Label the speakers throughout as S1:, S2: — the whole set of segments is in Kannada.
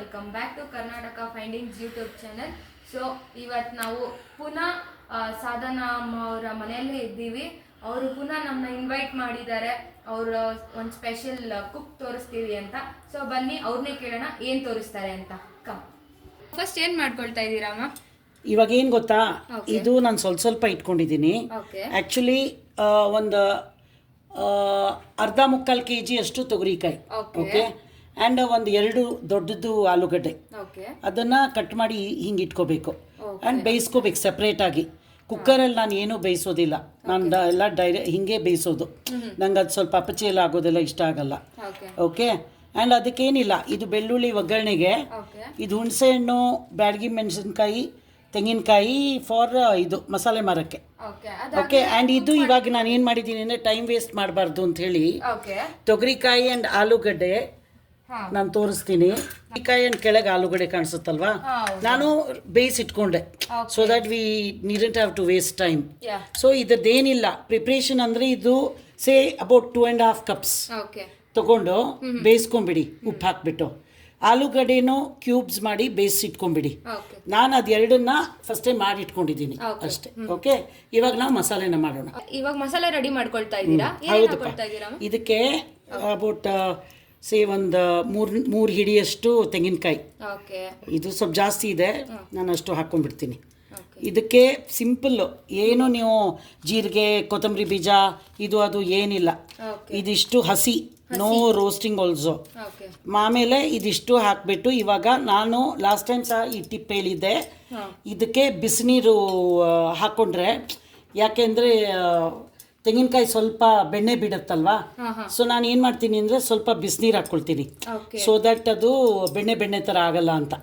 S1: Welcome back to Karnataka findings YouTube channel so ಇವತ್ತು ನಾವು ಪುನಃ ಸಾಧನಾ ಅಮ್ಮ ಅವರ ಮನೆಯಲ್ಲೇ ಇದ್ದೀವಿ. ಅವರು ಪುನಃ ನಮ್ಮನ್ನ ಇನ್ವೈಟ್ ಮಾಡಿದ್ದಾರೆ. ಅವರು ಒಂದು ಸ್ಪೆಷಲ್ ಕುಕ್ ತೋರಿಸ್ತೀವಿ ಅಂತ. ಸೊ ಬನ್ನಿ ಅವ್ರನ್ನೇ ಕೇಳೋಣ ಏನು ತೋರಿಸ್ತಾರೆ ಅಂತ. ಕಮ್ ಫಸ್ಟ್ ಏನು ಮಾಡ್ಕೊಳ್ತಾ ಇದ್ದೀರಮ್ಮ
S2: ಇವಾಗ ಏನು ಗೊತ್ತಾ. ಇದು ನಾನು ಸ್ವಲ್ಪ ಸ್ವಲ್ಪ ಇಟ್ಕೊಂಡಿದ್ದೀನಿ. ಆ್ಯಕ್ಚುಲಿ ಒಂದು ಅರ್ಧ ಮುಕ್ಕಾಲು ಕೆ ಜಿ ಅಷ್ಟು ತೊಗರಿಕಾಯಿ.
S1: Okay.
S2: ಓಕೆ ಆ್ಯಂಡ್ ಒಂದು ಎರಡು ದೊಡ್ಡದು ಆಲೂಗಡ್ಡೆ. ಅದನ್ನು ಕಟ್ ಮಾಡಿ ಹಿಂಗೆ ಇಟ್ಕೋಬೇಕು. ಆ್ಯಂಡ್ ಬೇಯಿಸ್ಕೋಬೇಕು ಸಪ್ರೇಟಾಗಿ ಕುಕ್ಕರಲ್ಲಿ ನಾನು ಏನೂ ಬೇಯಿಸೋದಿಲ್ಲ. ನಾನು ಡ- ಎಲ್ಲ ಡೈರೆ ಹಿಂಗೆ ಬೇಯಿಸೋದು. ನಂಗೆ ಅದು ಸ್ವಲ್ಪ ಅಪಚಿ ಎಲ್ಲ ಆಗೋದೆಲ್ಲ ಇಷ್ಟ ಆಗಲ್ಲ.
S1: ಓಕೆ
S2: ಆ್ಯಂಡ್ ಅದಕ್ಕೇನಿಲ್ಲ. ಇದು ಬೆಳ್ಳುಳ್ಳಿ ಒಗ್ಗರಣೆಗೆ ಇದು ಹುಣಸೆಹಣ್ಣು ಬ್ಯಾಡಗಿ ಮೆಣಸಿನ್ಕಾಯಿ ತೆಂಗಿನಕಾಯಿ ಫಾರ್ ಇದು ಮಸಾಲೆ ಮಾರಕ್ಕೆ.
S1: ಓಕೆ
S2: ಆ್ಯಂಡ್ ಇದು ಇವಾಗ ನಾನು ಏನು ಮಾಡಿದ್ದೀನಿ ಅಂದರೆ ಟೈಮ್ ವೇಸ್ಟ್ ಮಾಡಬಾರ್ದು ಅಂತ ಹೇಳಿ ತೊಗರಿಕಾಯಿ ಆ್ಯಂಡ್ ಆಲೂಗಡ್ಡೆ ನಾನು ತೋರಿಸ್ತೀನಿ. ಕಾಯಿ ಆ್ಯಂಡ್ ಕೆಳಗೆ ಆಲೂಗಡ್ಡೆ ಕಾಣಿಸುತ್ತಲ್ವಾ? ನಾನು ಬೇಯಿಸಿಟ್ಕೊಂಡೆ
S1: ಇಟ್ಕೊಂಡೆ.
S2: So that we needn't have to waste time so ಇದರದ್ದೇನಿಲ್ಲ. Preparation ಅಂದರೆ ಇದು say about two and half cups ತಗೊಂಡು ಬೇಯಿಸ್ಕೊಂಬಿಡಿ ಉಪ್ಪು ಹಾಕ್ಬಿಟ್ಟು. ಆಲೂಗಡ್ಡೆನೂ ಕ್ಯೂಬ್ಸ್ ಮಾಡಿ ಬೇಯಿಸಿಟ್ಕೊಂಬಿಡಿ
S1: ಇಟ್ಕೊಂಬಿಡಿ.
S2: ನಾನು ಅದೆರಡನ್ನ ಫಸ್ಟೇ ಮಾಡಿ ಇಟ್ಕೊಂಡಿದ್ದೀನಿ ಅಷ್ಟೇ. ಓಕೆ ಇವಾಗ ನಾವು ಮಸಾಲೆನ ಮಾಡೋಣ.
S1: ಇವಾಗ ಮಸಾಲೆ ರೆಡಿ ಮಾಡ್ಕೊಳ್ತಾ ಇದ್ದೀರಾ?
S2: ಇದಕ್ಕೆ ಅಬೌಟ್ ಸೇ ಒಂದು ಮೂರು ಮೂರು ಹಿಡಿಯಷ್ಟು ತೆಂಗಿನಕಾಯಿ. ಇದು ಸ್ವಲ್ಪ ಜಾಸ್ತಿ ಇದೆ ನಾನು ಅಷ್ಟು ಹಾಕ್ಕೊಂಡ್ಬಿಡ್ತೀನಿ ಇದಕ್ಕೆ ಸಿಂಪಲ್ಲು ಏನು ನೀವು ಜೀರಿಗೆ ಕೊತ್ತಂಬರಿ ಬೀಜ ಇದು ಅದು ಏನಿಲ್ಲ. ಇದಿಷ್ಟು ಹಸಿ ನೋ ರೋಸ್ಟಿಂಗ್ ಆಲ್ಸೋ ಆಮೇಲೆ ಇದಿಷ್ಟು ಹಾಕಿಬಿಟ್ಟು ಇವಾಗ ನಾನು ಲಾಸ್ಟ್ ಟೈಮ್ ಸಹ ಈ ಟಿಪ್ ಹೇಳಿದ್ದೆ. ಇದಕ್ಕೆ ಬಿಸಿನೀರು ಹಾಕೊಂಡ್ರೆ ಹಾಕ್ಕೊಂಡ್ರೆ ಯಾಕೆಂದರೆ ತೆಂಗಿನಕಾಯಿ ಸ್ವಲ್ಪ ಬೆಣ್ಣೆ ಬಿಡುತ್ತಲ್ವಾ? ಸೊ ನಾನು ಏನು ಮಾಡ್ತೀನಿ ಅಂದರೆ ಸ್ವಲ್ಪ ಬಿಸಿನೀರು ಹಾಕ್ಕೊಳ್ತೀನಿ ಸೊ ದಟ್ ಅದು ಬೆಣ್ಣೆ ಬೆಣ್ಣೆ ಥರ ಆಗಲ್ಲ ಅಂತ.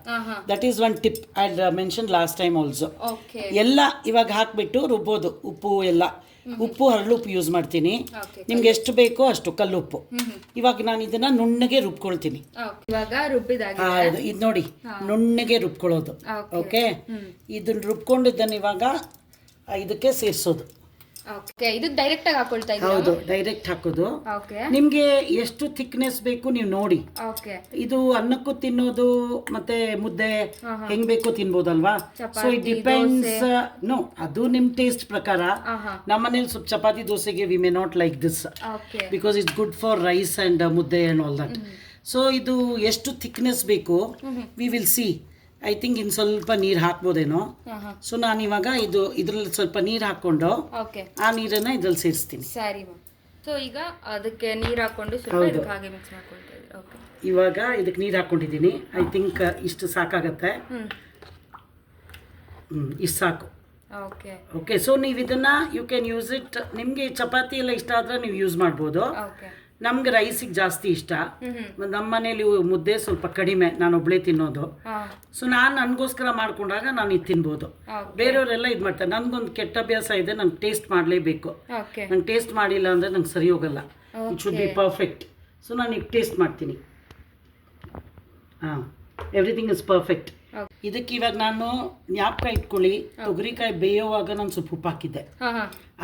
S2: That is one tip I mention last time also ಎಲ್ಲ ಇವಾಗ ಹಾಕ್ಬಿಟ್ಟು ರುಬ್ಬೋದು ಉಪ್ಪು ಎಲ್ಲ. ಉಪ್ಪು ಹರಳುಪ್ಪು ಯೂಸ್ ಮಾಡ್ತೀನಿ. ನಿಮ್ಗೆ ಎಷ್ಟು ಬೇಕೋ ಅಷ್ಟು ಕಲ್ಲುಪ್ಪು. ಇವಾಗ ನಾನು ಇದನ್ನ ನುಣ್ಣಗೆ ರುಬ್ಕೊಳ್ತೀನಿ. ಇದು- ನೋಡಿ. ನುಣ್ಣಗೆ ರುಬ್ಕೊಳ್ಳೋದು.
S1: ಓಕೆ
S2: ಓಕೆ ಇದನ್ನ ರುಬ್ಕೊಂಡಿದ್ದನ್ನು ಇವಾಗ ಇದಕ್ಕೆ ಸೇರಿಸೋದು.
S1: ಓಕೆ ಇದು ಡೈರೆಕ್ಟ್ ಆಗಿ ಹಾಕೊಳ್ತಾ
S2: ಹೌದು ಡೈರೆಕ್ಟ್ ಹಾಕೋದು.
S1: ಓಕೆ
S2: ನಿಮಗೆ ಎಷ್ಟು ಥಿಕ್ನೆಸ್ ಬೇಕು ನೀವು ನೋಡಿ.
S1: ಓಕೆ
S2: ಇದು ಅನ್ನಕ್ಕೂ ತಿನ್ನೋದು ಮತ್ತೆ ಮುದ್ದೆ. ಹೆಂಗ್ ಬೇಕು ತಿನ್ಬೋದಲ್ವಾ? ಸೊ ಇಟ್ ಡಿಪೆಂಡ್ಸ್ ನೋ ಅದು ನಿಮ್ ಟೇಸ್ಟ್ ಪ್ರಕಾರ.
S1: ನಮ್ಮ
S2: ಮನೇಲಿ ಸ್ವಲ್ಪ ಚಪಾತಿ ದೋಸೆಗೆ we may not like this because it's good for rice and mudde and all that so ಇದು ಎಷ್ಟು ಥಿಕ್ನೆಸ್ ಬೇಕು we will see I think ಇನ್ನು ಸ್ವಲ್ಪ ನೀರು ಹಾಕ್ಬೋದೇನೋ? ಸೊ ನಾನು ಇವಾಗ ಇದು ಇದ್ರಲ್ಲಿ ಸ್ವಲ್ಪ ನೀರು ಹಾಕ್ಕೊಂಡು
S1: ಓಕೆ
S2: ಆ ನೀರನ್ನ ಇದ್ರಲ್ಲಿ ಸೇರಿಸ್ತೀನಿ.
S1: ಸರಿ ಮ್ಯಾಮ್. ಸೊ ಈಗ ಅದಕ್ಕೆ ನೀರು ಹಾಕೊಂಡು ಸ್ವಲ್ಪ
S2: ಹೌದು.
S1: ಇದಕ್ಕೆ ಹಾಗೆ ಮಿಕ್ಸ್ ಮಾಡ್ಕೊಳ್ತಾ ಇದ್ದೀರಾ ಓಕೆ
S2: ಇವಾಗ ಇದಕ್ಕೆ ನೀರು ಹಾಕೊಂಡಿದ್ದೀನಿ ಐ ಥಿಂಕ್ ಇಷ್ಟು ಸಾಕಾಗತ್ತೆ.
S1: ಹ್ಞೂ
S2: ಹ್ಮ್, ಇಷ್ಟು ಸಾಕು.
S1: ಓಕೆ
S2: ಓಕೆ ಸೊ ನೀವು ಇದನ್ನ ಯು ಕ್ಯಾನ್ ಯೂಸ್ ಇಟ್ ನಿಮಗೆ ಚಪಾತಿ ಎಲ್ಲ ಇಷ್ಟ ಆದರೆ ನೀವು ಯೂಸ್ ಮಾಡ್ಬೋದು.
S1: ಓಕೆ
S2: ನಮ್ಗೆ ರೈಸಿಗೆ ಜಾಸ್ತಿ ಇಷ್ಟ. ನಮ್ಮ ಮನೇಲಿ ಮುದ್ದೆ ಸ್ವಲ್ಪ ಕಡಿಮೆ ನಾನು ಒಬ್ಳೆ ತಿನ್ನೋದು. ಸೊ ನಾನು ನನಗೋಸ್ಕರ ಮಾಡ್ಕೊಂಡಾಗ ನಾನು ಇದು ತಿನ್ಬೋದು. ಬೇರೆಯವರೆಲ್ಲ ಇದು ಮಾಡ್ತಾರೆ. ನನಗೊಂದು ಕೆಟ್ಟ ಅಭ್ಯಾಸ ಇದೆ ನಂಗೆ ಟೇಸ್ಟ್ ಮಾಡಲೇಬೇಕು. ನಂಗೆ ಟೇಸ್ಟ್ ಮಾಡಿಲ್ಲ ಅಂದರೆ ನಂಗೆ ಸರಿ ಹೋಗಲ್ಲ. It should be perfect so ನಾನು ಈಗ ಟೇಸ್ಟ್ ಮಾಡ್ತೀನಿ. ಹಾಂ. ಎವ್ರಿಥಿಂಗ್ ಇಸ್ ಪರ್ಫೆಕ್ಟ್ ಇದಕ್ಕೆ ಇವಾಗ ನಾನು ಜ್ಞಾಪಕ ಇಟ್ಕೊಳ್ಳಿ ತೊಗರಿಕಾಯಿ ಬೇಯೋವಾಗ ನಾನು ಸ್ವಲ್ಪ ಉಪ್ಪು ಹಾಕಿದ್ದೆ.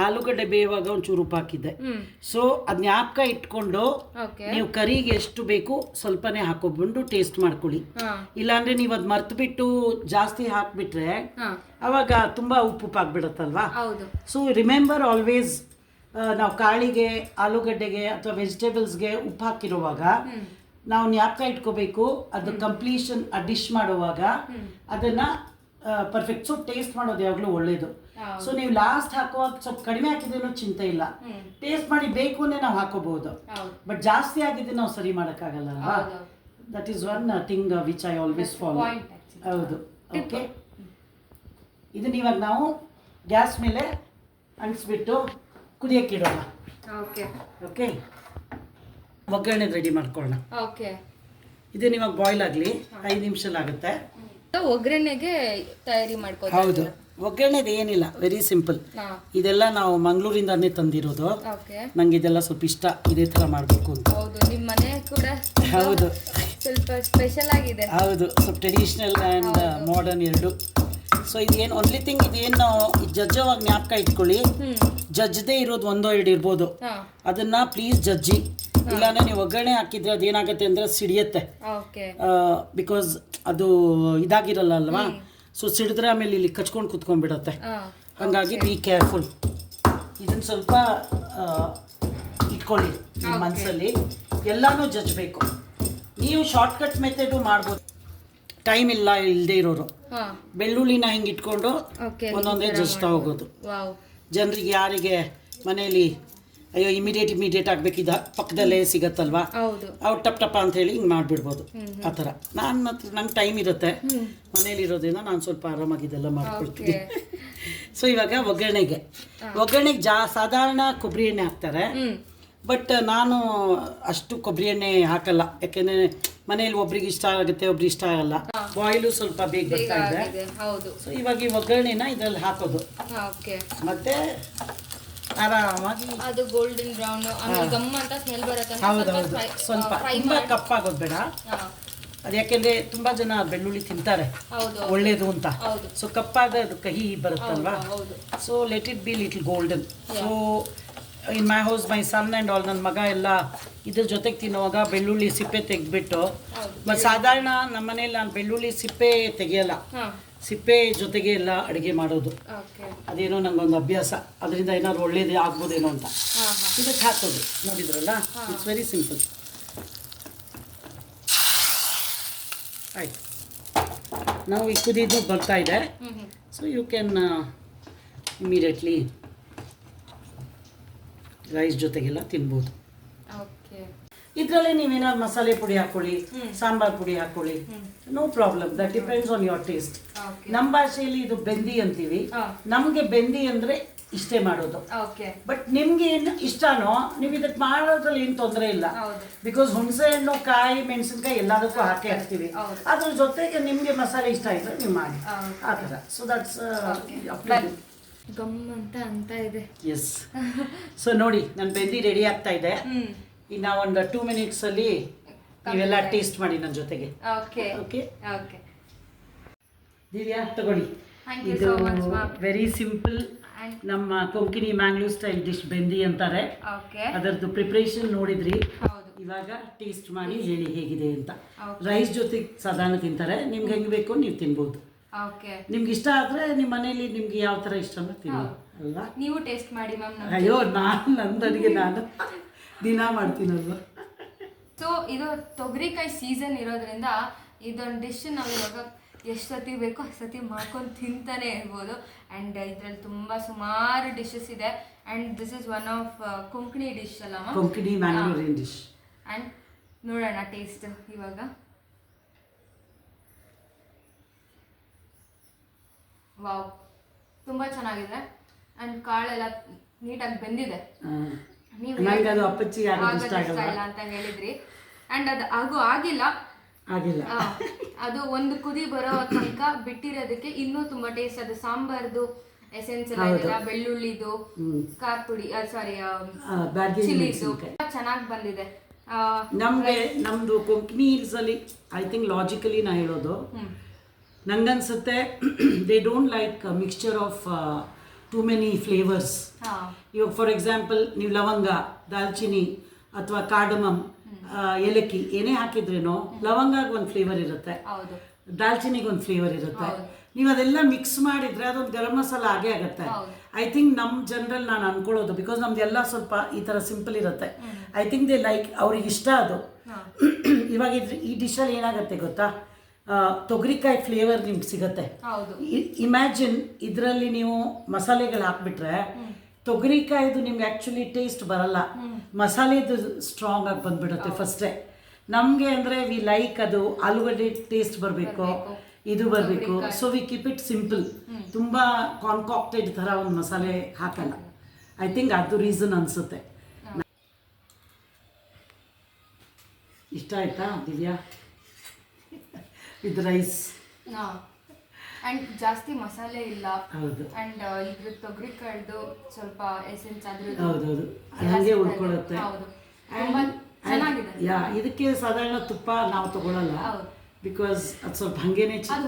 S2: ಆಲೂಗಡ್ಡೆ ಬೇಯುವಾಗ ಒಂಚೂರು ಉಪ್ಪು ಹಾಕಿದ್ದೆ. ಸೊ ಅದು ಜ್ಞಾಪಕ ಇಟ್ಕೊಂಡು ನೀವು ಕರಿಗೆ ಎಷ್ಟು ಬೇಕು ಸ್ವಲ್ಪನೇ ಹಾಕೊಬಂದು ಟೇಸ್ಟ್ ಮಾಡ್ಕೊಳ್ಳಿ. ಇಲ್ಲಾಂದ್ರೆ ನೀವು ಅದ್ ಮರ್ತು ಬಿಟ್ಟು ಜಾಸ್ತಿ ಹಾಕ್ಬಿಟ್ರೆ ಅವಾಗ ತುಂಬಾ ಉಪ್ಪು ಉಪ್ಪು ಆಗ್ಬಿಡುತ್ತಲ್ವಾ?
S1: ಹೌದು.
S2: ಸೊ ರಿಮೆಂಬರ್ ಆಲ್ವೇಸ್ ನಾವು ಕಾಳಿಗೆ ಆಲೂಗಡ್ಡೆಗೆ ಅಥವಾ ವೆಜಿಟೇಬಲ್ಸ್ಗೆ ಉಪ್ಪು ಹಾಕಿರುವಾಗ ನಾವು ಜ್ಞಾಪಕ ಇಟ್ಕೋಬೇಕು ಅದು ಕಂಪ್ಲೀಷನ್ ಆ ಡಿಶ್ ಮಾಡುವಾಗ ಅದನ್ನು ಪರ್ಫೆಕ್ಟ್ ಸೊ ಟೇಸ್ಟ್ ಮಾಡೋದು ಯಾವಾಗಲೂ ಒಳ್ಳೇದು. ಸೊ ನೀವು ಲಾಸ್ಟ್ ಹಾಕುವಾಗ ಸ್ವಲ್ಪ ಕಡಿಮೆ ಹಾಕಿದ್ರೂ ಚಿಂತೆ ಇಲ್ಲ. ಟೇಸ್ಟ್ ಮಾಡಿ ಬೇಕು ಅಂದ್ರೆ ನಾವು ಹಾಕೋಬಹುದು.
S1: ಹೌದು.
S2: ಬಟ್ ಜಾಸ್ತಿ ಆಗಿದ್ರೆ ನಾವು ಸರಿ ಮಾಡೋಕ್ಕಾಗಲ್ಲ ಅಲ್ವಾ? That is one thing which I always follow ಹೌದು. ಓಕೆ ಇದನ್ನ ಇವಾಗ ನಾವು ಗ್ಯಾಸ್ ಮೇಲೆ ಅಂಟಿಸ್ಬಿಟ್ಟು ಕುದಿಯಕ್ಕಿಡೋಣ
S1: ಓಕೆ
S2: ಓಕೆ ಒಗ್ಗರಣೆ ರೆಡಿ ಮಾಡ್ಕೊಳ್ಳೋಣ.
S1: ಓಕೆ.
S2: ಇದು ಇವಾಗ ಬಾಯ್ಲ್ ಆಗಲಿ ಐದು ನಿಮಿಷದಲ್ಲಿ ಆಗುತ್ತೆ
S1: ಒಗ್ಗರಣೆಗೆ ತಯಾರಿ ಮಾಡ್ಕೋದು
S2: ಹೌದು. ಒಗ್ಗರಣೆದು ಏನಿಲ್ಲ ವೆರಿ ಸಿಂಪಲ್ ಇದೆಲ್ಲ ನಾವು ಮಂಗಳೂರಿಂದಾನೇ ತಂದಿರೋದು. ನಂಗೆ ಇದೆಲ್ಲ ಸ್ವಲ್ಪ ಇಷ್ಟ ಇದೇ ಥರ ಮಾಡಬೇಕು ಅಂತ.
S1: ಹೌದು ನಿಮ್ಮ ಮನೆ ಕೂಡ
S2: ಹೌದು.
S1: ಸ್ವಲ್ಪ ಸ್ಪೆಷಲ್ ಆಗಿದೆ.
S2: ಹೌದು ಸ್ವಲ್ಪ ಟ್ರೆಡಿಷನಲ್ ಆ್ಯಂಡ್ ಮಾಡರ್ನ್ ಎರಡು. ಸೊ ಇದೇನು ಒನ್ಲಿ ಥಿಂಗ್ ಇದೇನು ಜಜ್ಜವಾಗಿ ಜ್ಞಾಪಕ ಇಟ್ಕೊಳ್ಳಿ. ಜಜ್ಜದೇ ಇರೋದು ಒಂದೋ ಎರಡು ಇರ್ಬೋದು. ಅದನ್ನ ಪ್ಲೀಸ್ ಜಜ್ಜಿ. ಇಲ್ಲಾಂದ್ರೆ ನೀವು ಒಗ್ಗರಣೆ ಹಾಕಿದ್ರೆ ಅದೇನಾಗುತ್ತೆ ಅಂದರೆ ಸಿಡಿಯತ್ತೆ. ಬಿಕಾಸ್ ಅದು ಇದಾಗಿರಲ್ಲ ಅಲ್ವಾ? ಸೊ ಸಿಡಿದ್ರೆ ಆಮೇಲೆ ಇಲ್ಲಿ ಕಚ್ಕೊಂಡು ಕುತ್ಕೊಂಡ್ಬಿಡತ್ತೆ. ಹಾಗಾಗಿ ಬಿ ಕೇರ್ಫುಲ್ ಇದನ್ನು ಸ್ವಲ್ಪ ಇಟ್ಕೊಳ್ಳಿ ನಿಮ್ಮ ಮನಸ್ಸಲ್ಲಿ ಎಲ್ಲನೂ ಜಜ್ಬೇಕು. ನೀವು ಶಾರ್ಟ್ಕಟ್ ಮೆಥಡು ಮಾಡ್ಬೋದು. ಟೈಮ್ ಇಲ್ಲ ಇಲ್ಲದೆ ಇರೋರು. ಬೆಳ್ಳುಳ್ಳಿನ ಹಿಂಗೆ ಇಟ್ಕೊಂಡು ಒಂದೊಂದೇ ಜಜ್ತಾ ಹೋಗೋದು. ಜನರಿಗೆ ಯಾರಿಗೆ ಮನೆಯಲ್ಲಿ ಅಯ್ಯೋ ಇಮಿಡಿಯೇಟ್ ಇಮಿಡಿಯೇಟ್ ಆಗಬೇಕಿದ ಪಕ್ಕದಲ್ಲೇ ಸಿಗತ್ತಲ್ವಾ? ಅವ್ರು ಟಪ್ ಟಪ ಅಂತ ಹೇಳಿ ಹಿಂಗೆ ಮಾಡಿಬಿಡ್ಬೋದು. ಆ ಥರ. ನಾನು ಮತ್ತು ನಂಗೆ ಟೈಮ್ ಇರುತ್ತೆ. ಮನೇಲಿ ಇರೋದ್ರಿಂದ ನಾನು ಸ್ವಲ್ಪ ಆರಾಮಾಗಿ ಇದೆಲ್ಲ ಮಾಡ್ಕೊಳ್ತೀನಿ. ಸೊ ಇವಾಗ ಒಗ್ಗರಣೆಗೆ. ಒಗ್ಗರಣೆಗೆ ಜಾ ಸಾಧಾರಣ ಕೊಬ್ಬರಿ ಎಣ್ಣೆ ಹಾಕ್ತಾರೆ. ಬಟ್ ನಾನು ಅಷ್ಟು ಕೊಬ್ಬರಿ ಎಣ್ಣೆ ಹಾಕಲ್ಲ. ಯಾಕೆಂದರೆ ಮನೇಲಿ ಒಬ್ರಿಗೆ ಇಷ್ಟ ಆಗುತ್ತೆ ಒಬ್ರಿಗೆ ಇಷ್ಟ ಆಗಲ್ಲ. ಬಾಯ್ಲು ಸ್ವಲ್ಪ ಬೇಗ ಬರ್ತಾ ಇದೆ.
S1: ಹೌದು.
S2: ಸೊ ಇವಾಗ ಈ ಒಗ್ಗರಣೆನ ಇದ್ರಲ್ಲಿ ಹಾಕೋದು. ಮತ್ತೆ ಆರಾಮಾಗಿ
S1: ಅದು ಗೋಲ್ಡನ್ ಬ್ರೌನ್ ಆಮೇಲೆ ಗಮ್ ಅಂತ ಸ್ಮೆಲ್ ಬರುತ್ತೆ
S2: ಹೌದೌದು ಸ್ವಲ್ಪ ತುಂಬ ಕಪ್ಪಾಗೋದು ಬೇಡ. ಅದು ಯಾಕೆಂದರೆ ತುಂಬ ಜನ ಬೆಳ್ಳುಳ್ಳಿ ತಿಂತಾರೆ. ಒಳ್ಳೇದು ಅಂತ. ಸೊ ಕಪ್ಪಾದ ಅದು ಕಹಿ ಬರುತ್ತಲ್ವಾ? So let it be little golden so in my house my son and all ನನ್ನ ಮಗ ಎಲ್ಲ ಇದ್ರ ಜೊತೆಗೆ ತಿನ್ನುವಾಗ ಬೆಳ್ಳುಳ್ಳಿ ಸಿಪ್ಪೆ ತೆಗೆದ್ಬಿಟ್ಟು. ಮತ್ತು ಸಾಧಾರಣ ನಮ್ಮ ಮನೇಲಿ ನಾನು ಬೆಳ್ಳುಳ್ಳಿ ಸಿಪ್ಪೆ ತೆಗೆಯಲ್ಲ. ಸಿಪ್ಪೆ ಜೊತೆಗೆ ಎಲ್ಲ ಅಡುಗೆ ಮಾಡೋದು. ಅದೇನೋ ನನಗೊಂದು ಅಭ್ಯಾಸ. ಅದರಿಂದ ಏನಾದ್ರು ಒಳ್ಳೇದೇ ಆಗ್ಬೋದೇನೋ ಅಂತ. ಇದಕ್ಕೆ ಹಾಕೋದು ನೋಡಿದ್ರಲ್ಲ? ಇಟ್ಸ್ ವೆರಿ ಸಿಂಪಲ್ ಆಯ್ತು. ನಾವು ಈ ಕುದಿದು ಬರ್ತಾ ಇದೆ. So you can immediately rice ಜೊತೆಗೆಲ್ಲ ತಿನ್ಬೋದು. ಇದರಲ್ಲಿ ನೀವೇನಾದ್ರು ಮಸಾಲೆ ಪುಡಿ ಹಾಕೊಳ್ಳಿ ಸಾಂಬಾರ್ ಪುಡಿ ಹಾಕೊಳ್ಳಿ no problem that depends on your taste ನಮ್ಮ ಭಾಷೆಯಲ್ಲಿ ಇದು ಬೆಂದಿ ಅಂತೀವಿ. ನಮಗೆ ಬೆಂದಿ ಅಂದ್ರೆ ಇಷ್ಟೇ ಮಾಡೋದು. ಬಟ್ ನಿಮ್ಗೆ ಏನು ಇಷ್ಟನೋ ನೀವು ಇದಕ್ಕೆ ಮಾಡೋದ್ರಲ್ಲಿ ಏನು ತೊಂದರೆ ಇಲ್ಲ. ಬಿಕಾಸ್ ಹುಣಸೆ ಹಣ್ಣು ಕಾಯಿ ಮೆಣಸಿನ್ಕಾಯಿ ಎಲ್ಲದಕ್ಕೂ ಹಾಕಿ ಹಾಕ್ತೀವಿ. ಅದ್ರ ಜೊತೆಗೆ ನಿಮ್ಗೆ ಮಸಾಲೆ ಇಷ್ಟ ಆಯ್ತು ನೀವು ಮಾಡಿ. ಆ ಥರ. ಸೊ ದಟ್ಸ್
S1: ಗಮ್ ಅಂತ ಅಂತ ಇದೆ.
S2: ಎಸ್ ಸೊ ನೋಡಿ ನನ್ನ ಬೆಂದಿ ರೆಡಿ ಆಗ್ತಾ ಇದೆ. ಇನ್ನ ಒಂದು ಟೂ ಮಿನಿಟ್ಸಲ್ಲಿ ನೀವೆಲ್ಲ ಟೇಸ್ಟ್ ಮಾಡಿ ನನ್ನ ಜೊತೆಗೆ.
S1: ಓಕೆ
S2: ಓಕೆ
S1: ಓಕೆ
S2: ದಿವ್ಯಾ ತಗೊಳ್ಳಿ. ಇದು ವೆರಿ ಸಿಂಪಲ್ ನಮ್ಮ ಕೊಂಕಿನಿ ಮ್ಯಾಂಗ್ಳೂರ್ ಸ್ಟೈಲ್ ಡಿಶ್ ಬೆಂದಿ ಅಂತಾರೆ.
S1: ಓಕೆ
S2: ಅದರದ್ದು ಪ್ರಿಪ್ರೇಷನ್ ನೋಡಿದ್ರಿ. ಇವಾಗ ಟೇಸ್ಟ್ ಮಾಡಿ ಹೇಳಿ ಹೇಗಿದೆ ಅಂತ. ರೈಸ್ ಜೊತೆ ಸಾಧಾರಣ ತಿಂತಾರೆ. ನಿಮ್ಗೆ ಹೆಂಗೆ ಬೇಕು ನೀವು ತಿನ್ಬೋದು. ನಿಮ್ಗೆ ಇಷ್ಟ ಆದರೆ ನಿಮ್ಮ ಮನೇಲಿ ನಿಮ್ಗೆ ಯಾವ ಥರ ಇಷ್ಟನೋ ತಿನ್ನಿ ಅಲ್ವಾ?
S1: ನೀವು ಟೇಸ್ಟ್ ಮಾಡಿ ಮ್ಯಾಮ್
S2: ಅಯ್ಯೋ ನಾನು ನಂದನಿಗೆ ನಾನು ದಿನ ಮಾಡ್ತೀನಲ್ವ?
S1: ಸೊ ಇದು ತೊಗರಿಕಾಯಿ ಸೀಸನ್ ಇರೋದ್ರಿಂದ ಇದೊಂದು ಡಿಶ್ ನಾವು ಇವಾಗ ಎಷ್ಟು ಸತಿ ಬೇಕೋ ಅಷ್ಟು ಸತಿ ಮಾಡ್ಕೊಂಡು ತಿಂತಾನೆ ಇರ್ಬೋದು. ಆ್ಯಂಡ್ ಇದರಲ್ಲಿ ತುಂಬ ಸುಮಾರು ಡಿಶಸ್ ಇದೆ. And this is one of Konkani dish ಅಲ್ಲ
S2: ಕೊಂಕಣಿ ಮ್ಯಾಂಗ್ಳೂರಿನ ಡಿಶ್
S1: ಆ್ಯಂಡ್ ನೋಡೋಣ ಟೇಸ್ಟ್ ಇವಾಗ. ವಾವ್ ತುಂಬ ಚೆನ್ನಾಗಿದೆ. ಆ್ಯಂಡ್ ಕಾಳೆಲ್ಲ ನೀಟಾಗಿ ಬೆಂದಿದೆ. ನೀವು
S2: ನಂಗೆ ಅದು ಅಪ್ಪಚ್ಚಿ ಯಾರು
S1: ಆಗೋದು
S2: ಇಷ್ಟ
S1: ಇಷ್ಟ
S2: ಆಗಲ್ಲ
S1: ಇಲ್ಲ ಅಂತ ಹೇಳಿದ್ರಿ. ಆ್ಯಂಡ್ ಅದು ಹಾಗೂ ಆಗಿಲ್ಲ.
S2: ಆಗಿಲ್ಲ.
S1: ಆ, ಅದು ಒಂದು ಕುದಿ ಬರೋ ತನಕ ಬಿಟ್ಟಿರೋದಕ್ಕೆ ಇನ್ನೂ ತುಂಬಾ ಟೇಸ್ಟ್ ಅದು ಸಾಂಬಾರ್ದು ಎಸೆನ್ಸ್ ಎಲ್ಲ ಬೆಳ್ಳುಳ್ಳಿದು. ಖಾರ ಪುಡಿ ಸಾರಿ
S2: ಆ, ಬ್ಯಾಡ್ಗೆ
S1: ಚಿಲ್ಲಿದು. ಚೆನ್ನಾಗಿ ಬಂದಿದೆ. ಆ,
S2: ನಮಗೆ ನಮ್ಮದು ಕೊಂಕಣಿ ಹಿಲ್ಸಲ್ಲಿ ಐ ಥಿಂಕ್ ಲಾಜಿಕಲಿ ನಾ ಹೇಳೋದು.
S1: Hmm
S2: ನಂಗನ್ಸುತ್ತೆ they don't like mixture of too many flavours ಇವಾಗ ಫಾರ್ ಎಕ್ಸಾಂಪಲ್ ನೀವು ಲವಂಗ ದಾಲ್ಚಿನ್ನಿ ಅಥವಾ ಕಾಡಮಮ್ ಏಲಕ್ಕಿ ಏನೇ ಹಾಕಿದ್ರೇನೋ ಲವಂಗಾಗ ಒಂದು ಫ್ಲೇವರ್ ಇರುತ್ತೆ.
S1: ಹೌದು.
S2: ದಾಲ್ಚಿನ್ನಿಗೆ ಒಂದು ಫ್ಲೇವರ್ ಇರುತ್ತೆ. ನೀವು ಅದೆಲ್ಲ ಮಿಕ್ಸ್ ಮಾಡಿದರೆ ಅದೊಂದು ಗರಂ ಮಸಾಲ ಆಗೇ ಆಗುತ್ತೆ. ಐ ಥಿಂಕ್ ನಮ್ಮ ಜನರಲ್ ನಾನು ಅನ್ಕೊಳ್ಳೋದು ಬಿಕಾಸ್ ನಮ್ದೆಲ್ಲ ಸ್ವಲ್ಪ ಈ ಥರ ಸಿಂಪಲ್ ಇರುತ್ತೆ. ಐ ಥಿಂಕ್ ದೇ ಲೈಕ್ ಅವ್ರಿಗೆ ಇಷ್ಟ ಅದು. ಇವಾಗ ಇದ್ರ ಈ ಡಿಶಲ್ಲಿ ಏನಾಗುತ್ತೆ ಗೊತ್ತಾ? ತೊಗರಿಕಾಯಿ ಫ್ಲೇವರ್ ನಿಮ್ಗೆ ಸಿಗುತ್ತೆ. ಇಮ್ಯಾಜಿನ್ ಇದರಲ್ಲಿ ನೀವು ಮಸಾಲೆಗಳು ಹಾಕ್ಬಿಟ್ರೆ ತೊಗರಿಕಾಯ್ದು ನಿಮ್ಗೆ ಆ್ಯಕ್ಚುಲಿ ಟೇಸ್ಟ್ ಬರಲ್ಲ. ಮಸಾಲೆದು ಸ್ಟ್ರಾಂಗ್ ಆಗಿ ಬಂದ್ಬಿಡುತ್ತೆ ಫಸ್ಟೇ ನಮಗೆ ಅಂದರೆ ವಿ ಲೈಕ್ ಅದು ಆಲೂಗಡ್ಡೆ ಟೇಸ್ಟ್ ಬರಬೇಕು. ಇದು ಬರಬೇಕು. So we keep it simple ತುಂಬ ಕಾನ್ಕಾಕ್ಟೆಡ್ ಥರ ಒಂದು ಮಸಾಲೆ ಹಾಕಲ್ಲ. ಐ ಥಿಂಕ್ ಅದು ರೀಸನ್ ಅನಿಸುತ್ತೆ. ಇಷ್ಟ ಆಯ್ತಾ Divya? With rice.
S1: And and ಜಾಸ್ತಿ ಮಸಾಲೆ ಇಲ್ಲ.
S2: ಹೌದು.
S1: ಅಂಡ್ ಇದ್ರ ತೊಗರಿ ತೊಗರಿಕಾಯ್ದು ಸ್ವಲ್ಪ ಎಸೆನ್ಸ್ ಅದ್ರದ್ದು
S2: ಹೌದು
S1: ಹೌದು
S2: ಹಂಗೆ. ಉಳ್ಕೊಳ್ಳುತ್ತೆ
S1: ಹೌದು. ತುಂಬಾ ಚೆನ್ನಾಗಿದೆ
S2: ಯಾ ಇದಕ್ಕೆ ಸಾಧಾರಣ ತುಪ್ಪ ನಾವು ತಗೊಳ್ಳಲ್ಲ ಬಿಕಾಸ್ ಅದು ಸ್ವಲ್ಪ ಹಂಗೇನೆ
S1: ಅದು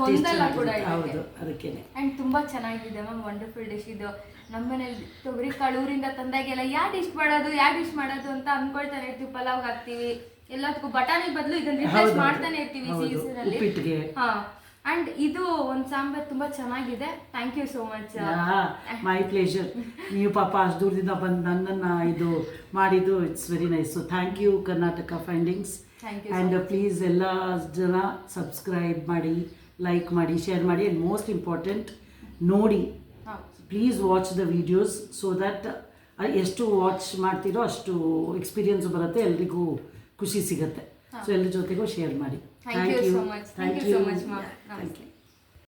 S1: ಕೂಡ
S2: ಹೌದು ಅದಕ್ಕೇನೆ.
S1: ಆ್ಯಂಡ್ ತುಂಬಾ ಚೆನ್ನಾಗಿದೆ ಮ್ಯಾಮ್ ವಂಡರ್ಫುಲ್ ಡಿಶ್ ಇದು. ನಮ್ಮನೇಲಿ ತೊಗರಿ ಕಾಳು ಊರಿಂದ ತಂದಾಗೆಲ್ಲ ಯಾವ ಡಿಶ್ ಮಾಡೋದು ಯಾವ ಡಿಶ್ ಮಾಡೋದು ಅಂತ ಅನ್ಕೊಳ್ತಾರೆ. ಇರ್ತೀವಿ ಪಲಾವ್ ಹಾಕ್ತಿವಿ. ಎಲ್ಲದಕ್ಕೂ ಬಟಾಣಿ ಬದಲು ಇದನ್ನ ರಿಪ್ಲೇಸ್. ಮಾಡ್ತಾನೆ ಇರ್ತೀವಿ. ಸೀಸನಲ್ಲಿ.
S2: ಉಪ್ಪಿಟ್ಟಿಗೆ.
S1: ಅಂಡ್ ಇದು ಒಂದು ಸಾಂಬಾರ್ ತುಂಬಾ ಚೆನ್ನಾಗಿದೆ. Thank you so much
S2: my pleasure ನೀವು ಪಾಪ ಅಷ್ಟು ದೂರದಿಂದ ಬಂದು ನನ್ನನ್ನು ಇದು ಮಾಡಿದ್ದು it's very nice so thank you Karnataka findings and please ಎಲ್ಲ ಜನ ಸಬ್ಸ್ಕ್ರೈಬ್ ಮಾಡಿ ಲೈಕ್ ಮಾಡಿ ಶೇರ್ ಮಾಡಿ ಅಂಡ್ ಮೋಸ್ಟ್ ಇಂಪಾರ್ಟೆಂಟ್ ನೋಡಿ. Please watch the videos so that ಎಷ್ಟು ವಾಚ್ ಮಾಡ್ತೀರೋ ಅಷ್ಟು ಎಕ್ಸ್ಪೀರಿಯನ್ಸ್ ಬರುತ್ತೆ ಎಲ್ರಿಗೂ. ಖುಷಿ ಸಿಗುತ್ತೆ. ಸೊ ಎಲ್ಲರ ಜೊತೆಗೂ ಶೇರ್ ಮಾಡಿ.
S1: Thank you so much thank you so much ma'am
S2: thank you